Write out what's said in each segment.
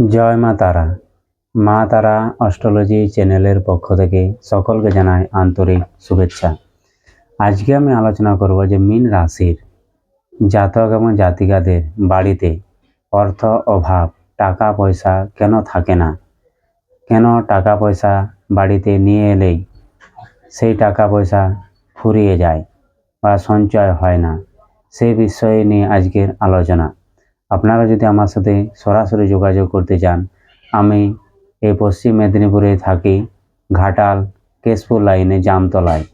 জয় মা তারা। মা তারা অস্ট্রোলজি চ্যানেলের পক্ষ থেকে সকলকে জানাই আন্তরিক শুভেচ্ছা। আজকে আমি আলোচনা করব যে মীন রাশির জাতক এবং জাতিকাদের বাড়িতে অর্থ অভাব, টাকা পয়সা কেন থাকে না? কেন টাকা পয়সা বাড়িতে নিয়ে এলেই সেই টাকা পয়সা ফুরিয়ে যায় বা সঞ্চয় হয় না? সেই বিষয়ে নিয়ে আজকের আলোচনা। আপনারা যদি আমার সাথে সরাসরি যোগাযোগ করতে চান, আমি এই পশ্চিম মেদিনীপুরে থাকি, ঘাটাল, কেশপুর লাইনে, জামতলায়।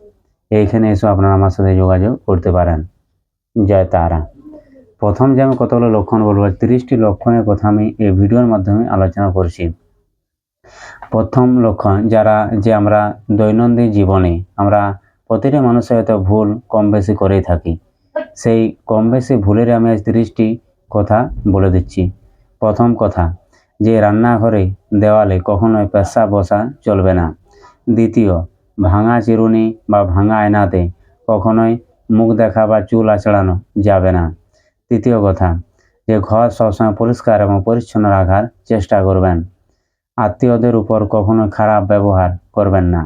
এইখানে এসে আপনারা আমার সাথে যোগাযোগ করতে পারেন। জয় তারা। প্রথম যে আমি কতগুলো লক্ষণ বলব, তিরিশটি লক্ষণের কথা আমি এই ভিডিওর মাধ্যমে আলোচনা করছি। প্রথম লক্ষণ, যারা যে আমরা দৈনন্দিন জীবনে আমরা প্রতিটি মানুষের হয়তো ভুল কম বেশি করেই থাকি। সেই কম বেশি ভুলের আমি আজ তিরিশটি কথা বলে দিচ্ছি। প্রথম কথা, যে রান্নাঘরে দেওয়ালে কখনোই পেশা বসা চলবে না। দ্বিতীয়, ভাঙা চিরুনি বা ভাঙা আয়নাতে কখনোই মুখ দেখা বা চুল আঁচড়ানো যাবে না। তৃতীয় কথা, যে ঘর সবসময় পরিষ্কার এবং পরিচ্ছন্ন রাখার চেষ্টা করবেন। আত্মীয়দের উপর কখনো খারাপ ব্যবহার করবেন না।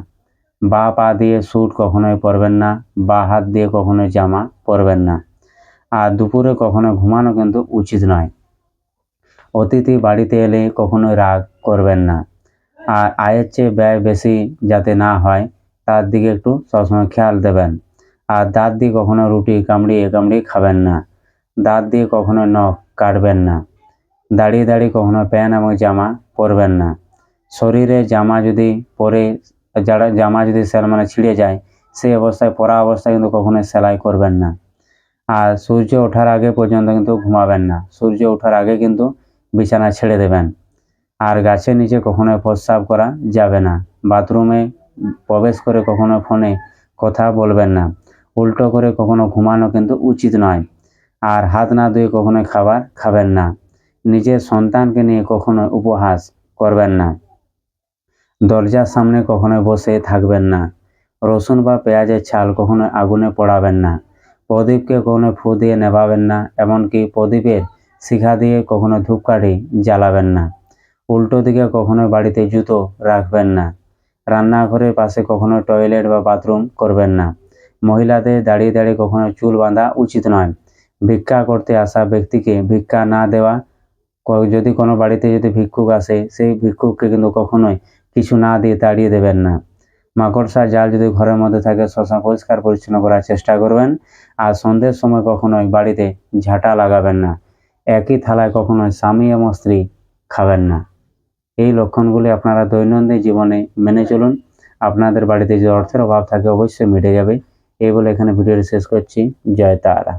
বা পা দিয়ে স্যুট কখনোই পরবেন না, বা হাত দিয়ে কখনোই জামা পরবেন না। আর দুপুরে কখনো ঘুমানো কিন্তু উচিত নয়। অতিথি বাড়িতে এলে কখনো রাগ করবেন না। আর আয়ের চেয়ে ব্যয় বেশি যাতে না হয়, তার দিকে একটু সবসময় খেয়াল দেবেন। আর দাঁত দিয়ে কখনো রুটি কামড়িয়ে কামড়িয়ে খাবেন না। দাঁত দিয়ে কখনো নখ কাটবেন না। দাঁড়িয়ে দাঁড়িয়ে কখনো প্যান্ট এবং জামা পরবেন না। শরীরে জামা যদি পরে, যারা জামা যদি সেল মানে ছিঁড়ে যায়, সেই অবস্থায় পরা অবস্থায় কিন্তু কখনোই সেলাই করবেন না। আর সূর্য ওঠার আগে পর্যন্ত কিন্তু ঘুমাবেন না। সূর্য ওঠার আগে কিন্তু বিছানা ছেড়ে দেবেন। আর গাছের নিচে কখনোই প্রস্রাব করা যাবে না। বাথরুমে প্রবেশ করে কখনো ফোনে কথা বলবেন না। উল্টো করে কখনো ঘুমানো কিন্তু উচিত নয়। আর হাত না ধুয়ে কখনোই খাবার খাবেন না। নিজের সন্তানকে নিয়ে কখনো উপহাস করবেন না। দরজার সামনে কখনোই বসে থাকবেন না। রসুন বা পেঁয়াজের ছাল কখনো আগুনে পোড়াবেন না। প্রদীপকে কখনো ফু দিয়ে নেভাবেন না, এমনকি প্রদীপের শিখা দিয়ে কখনো ধূপকাঠি জ্বালাবেন না। উল্টো দিকে কখনো বাড়িতে জুতো রাখবেন না। রান্নাঘরের পাশে কখনো টয়লেট বা বাথরুম করবেন না। মহিলাদের দাঁড়িয়ে দাঁড়িয়ে কখনো চুল বাঁধা উচিত নয়। ভিক্ষা করতে আসা ব্যক্তিকে ভিক্ষা না দেওয়া যদি কোনো বাড়িতে যদি ভিক্ষুক আসে, সেই ভিক্ষুককে কিন্তু কখনোই কিছু না দিয়ে তাড়িয়ে দেবেন না। মাকড়সার জাল যদি ঘরের মধ্যে থাকে সবসময় পরিষ্কার পরিচ্ছন্ন করার চেষ্টা করবেন। আর সন্ধ্যের সময় কখনোই বাড়িতে ঝাঁটা লাগাবেন না। একই থালায় কখনোই স্বামী এবং স্ত্রী খাবেন না। এই লক্ষণগুলি আপনারা দৈনন্দিন জীবনে মেনে চলুন। আপনাদের বাড়িতে যে অর্থের অভাব থাকে, অবশ্যই মিটে যাবে। এই বলে এখানে ভিডিওটি শেষ করছি। জয় তারা।